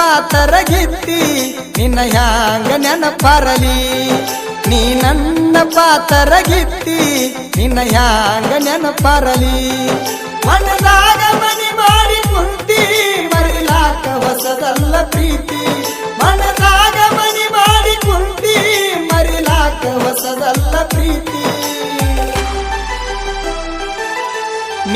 ಪಾತರ ಗಿತ್ತಿ ನಿನ್ನ ಹ್ಯಾಂಗ ನೆನಪರಲಿ. ನೀ ನನ್ನ ಪಾತರಗಿತ್ತಿ ನಿನ್ನ ಹ್ಯಾಂಗ ನೆನಪರಲಿ. ಮನದಾಗ ಮನಿ ಮಾಡಿ ಕುಂತಿ, ಮರಿಲಾಕ ಹೊಸದಲ್ಲ ಪ್ರೀತಿ. ಮನದಾಗ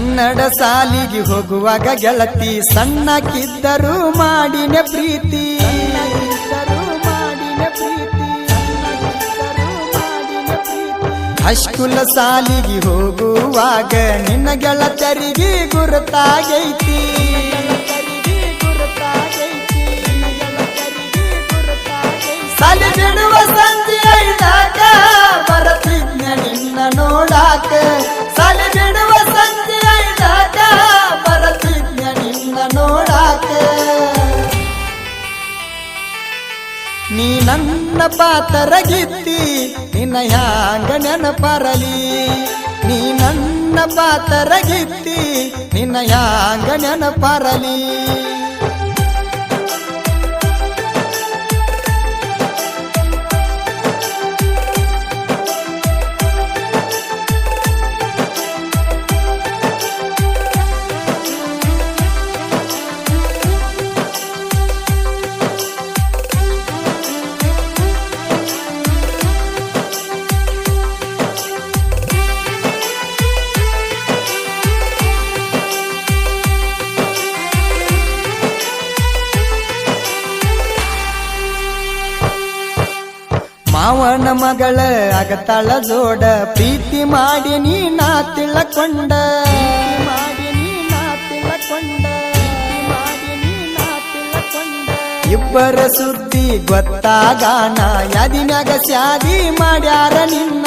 ಕನ್ನಡ ಸಾಲಿಗೆ ಹೋಗುವಾಗ ಗೆಳತಿ ಸಣ್ಣಕ್ಕಿದ್ದರೂ ಮಾಡಿನ ಪ್ರೀತಿ. ಹೈಸ್ಕೂಲ ಸಾಲಿಗೆ ಹೋಗುವಾಗ ನಿನ್ನ ಗೆಳತರಿಗೆ ಗುರುತಾಗೈತಿ. ಸಾಲಿ ಬಿಡುವ ಸಂಜೆ ಐದಾಗ ನನ್ನ ಪಾತರ ಗಿತ್ತಿ ನಿನ್ನ ಹ್ಯಾಂಗ ನೆನಪರಲಿ. ನೀ ನನ್ನ ಪಾತರಗಿತ್ತಿ ನಿನ್ನ ಹ್ಯಾಂಗ ನೆನಪರಲಿ. ಮಾವನ ಮಗಳ ಅಗತಳ ಜೋಡ. ಪ್ರೀತಿ ಮಾಡಿ ನೀ ನಾ ತಿಳಕೊಂಡ. ಮಾಡಿ ನೀ ನಾ ಇಬ್ಬರ ಸುದ್ದಿ ಗೊತ್ತಾಗಾನ. ಯದಿನಾಗ ಶಾದಿ ಮಾಡ್ಯಾರ ನಿನ್ನ.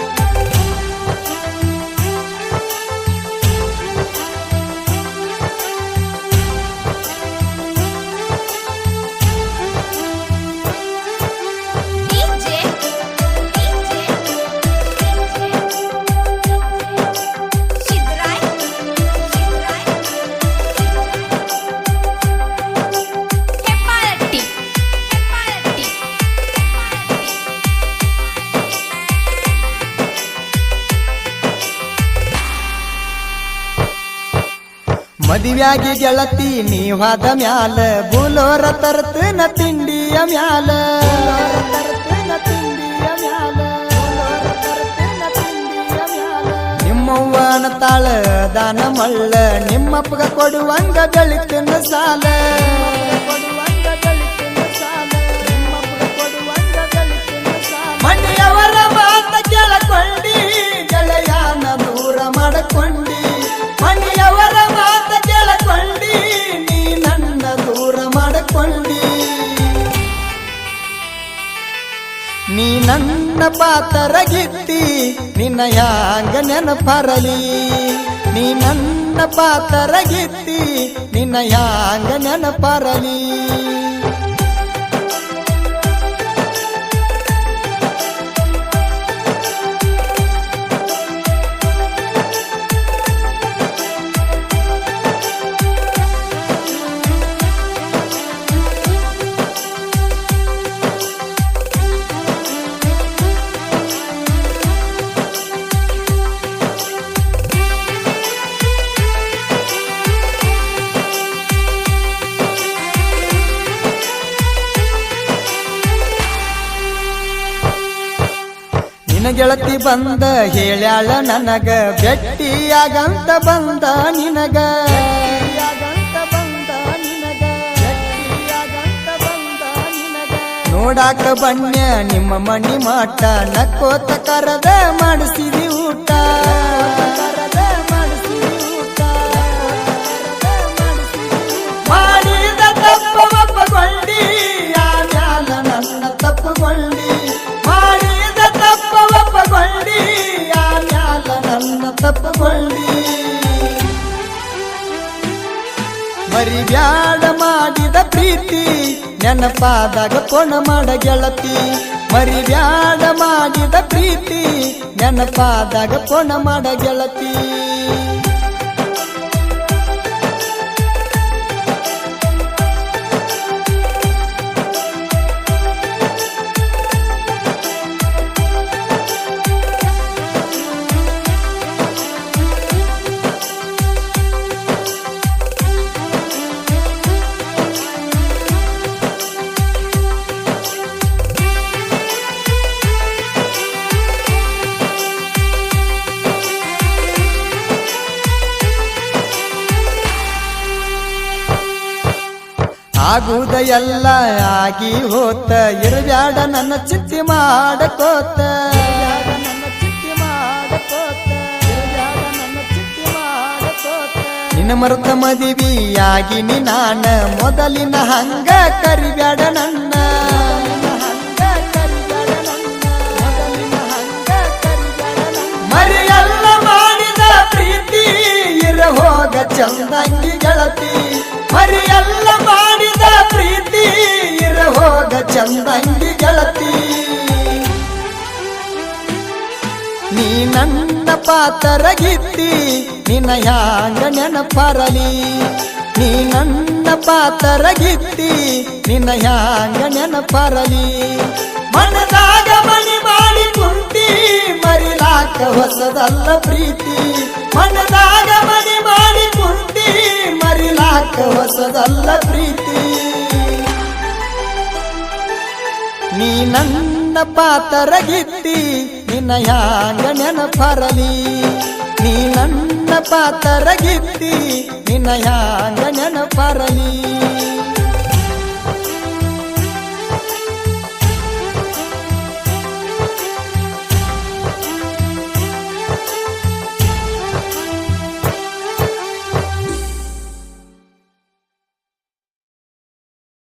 ಮದುವ್ಯಾಗಿ ಗೆಳತಿ ನೀವಾದ ಮ್ಯಾಲ ಬುಲೋರ ನ ತಿಂಡಿಯ ಮ್ಯಾಲ. ನಿಮ್ಮವ್ವನ ತಾಳ ದಾನ ಮಳ್ಳ ನಿಮ್ಮಪ್ಪಗ ಕೊಡುವಂಗ ಬೆಳಿತಿನ ಸಾಲ. ನನ್ನ ಪಾತರಗಿತ್ತಿ ನಿನ್ನ ಯಾಂಗ ನೆನಪರಲಿ. ನೀ ನನ್ನ ಪಾತರ ಗಿತ್ತಿ ನಿನ್ನ ಯಾಂಗ ನೆನಪರಲಿ. ಗೆಳತಿ ಬಂದ ಹೇಳ್ಯಾಳ ನನಗ ಬೆಟ್ಟಿಯಾಗಂತ ಬಂದ ನಿನಗ ಭೆಟ್ಟಿಯಾಗಂತ ಬಂದ ನಿನಗ. ಭೆಟ್ಟಿಯಾಗಂತ ಬಂದ ನಿನಗ. ನೋಡಾಕ ಬಣ್ಣ ನಿಮ್ಮ ಮಣಿ ಮಾಟ ನಕ್ಕೋತ ಕರದ ಮಾಡಿಸಿದಿ ಊಟ ಮರಿಬ್ಯಾಡ ಮಾಡಿದ ಪ್ರೀತಿ, ನೆನಪಾದಾಗ ಕೊಣ ಮಾಡ ಗೆಳತಿ ಮರಿ ಬ್ಯಾಡ ಮಾಡಿದ ಪ್ರೀತಿ, ನೆನಪಾದಾಗ ಕೊಣ ಮಾಡ ಗೆಳತಿ ಆಗುದ ಎಲ್ಲ ಆಗಿ ಹೋತ, ಇರಬ್ಯಾಡ ನನ್ನ ಚಿತ್ತಿ ಮಾಡಕೋತ. ನನ್ನ ಮರುತ ಮದಿವಿಯಾಗಿನಿ ನಾನ ಮೊದಲಿನ ಹಂಗ ಕರಿಬ್ಯಾಡ ನನ್ನ. ಇರ ಹೋಗ ಚಂದಂಗಿ ಗೆಳತಿ ಮರಿಯಲ್ಲ ಮಾಡಿದ ಪ್ರೀತಿ ಇರ ಹೋಗ ಚಂದಂಗಿ ಗೆಳತಿ ನೀ ನನ್ನ ಪಾತರಗಿತ್ತಿ, ನಿನ್ನ ಯಾಂಗ ನೆನಪರಲಿ. ನೀ ನನ್ನ ಪಾತರಗಿತ್ತಿ, ನಿನ್ನ ಯಾಂಗ ನೆನಪರಲಿ. ಮನದಾಗ ಮನಿ ಮಾಡಿ ಕುಂತಿ ಮರಿಲಾಕ ಹೊಸದಲ್ಲ ಪ್ರೀತಿ. ಮನದಾಗ ಮನೆ ಮಾಡಿ ಕುಂತಿ, ಮರಿಲಾಕ ಹೊಸದಲ್ಲ ಪ್ರೀತಿ. ನೀ ನನ್ನ ಪಾತರ ಗಿತ್ತಿ ನಿನ್ನ ಯಾಂಗ ನೆನಪರಲಿ. ನೀ ನನ್ನ ಪಾತರ ಗಿತ್ತಿ ನಿನ್ನ ಯಾಂಗ ನೆನಪರಲಿ.